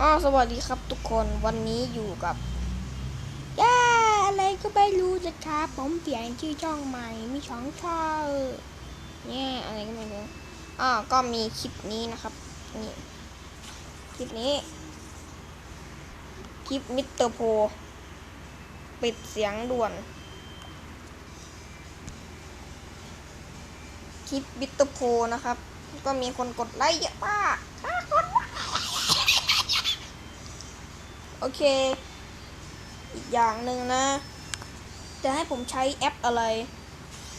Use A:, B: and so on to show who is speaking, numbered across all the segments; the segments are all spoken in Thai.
A: อ๋อสวัสดีครับทุกคนวันนี้อยู่กับย่าอะไรก็ไม่รู้จะครับผมเปลี่ยนชื่อช่องใหม่มีช่องช่องเนี่ยอะไรก็ไม่รู้อ่าก็มีคลิปนี้นะครับนี่คลิปนี้ คลิปมิสเตอร์โพปิดเสียงด่วน คลิปมิสเตอร์โพนะครับ ก็มีคนกดไลค์เยอะมากห้าคน โอเค อีกอย่างหนึ่งนะ จะให้ผมใช้แอปอะไร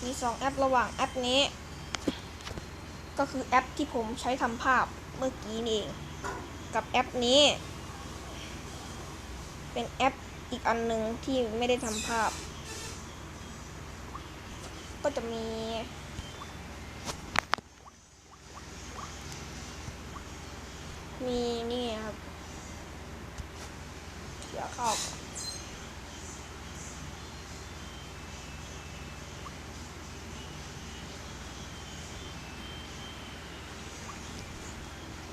A: มีสองแอประหว่างแอปนี้ ก็คือแอปที่ผมใช้ทำภาพเมื่อกี้นี่เอง กับแอปนี้ เป็นแอปอีกอันหนึ่งที่ไม่ได้ทำภาพ ก็จะมีมีนี่ไงครับ เดี๋ยวเขอน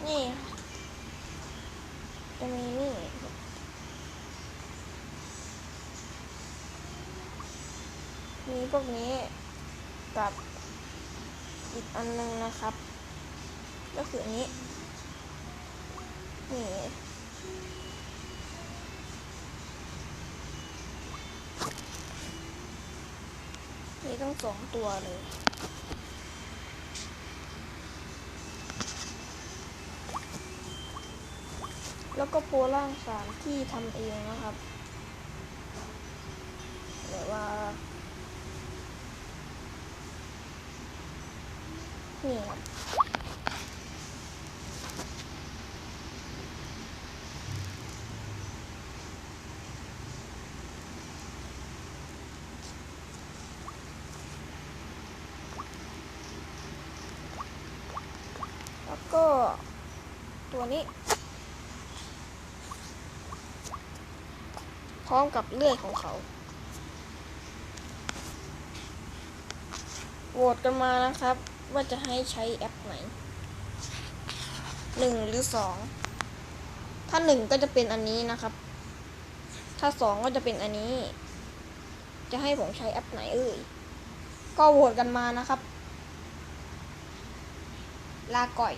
A: นี่จะมีนี่มีพวกนี้กับอีกอันหนึงนะครับ ก็คืออันนี้นี่ ทั้งสองตัวเลยแล้วก็โปรล่างสามที่ทำเองนะครับแบบว่านี่ครับ แล้วก็ตัวนี้ พร้อมกับเลื่อยของเขาโหวตกันมานะครับ ว่าจะให้ใช้แอปไหนหนึ่งหรือสองถ้าหนึ่งก็จะเป็นอันนี้นะครับ ถ้าสองก็จะเป็นอันนี้ จะให้ผมใช้แอปไหนเอ่ยก็โหวตกันมานะครับ ลาก่อย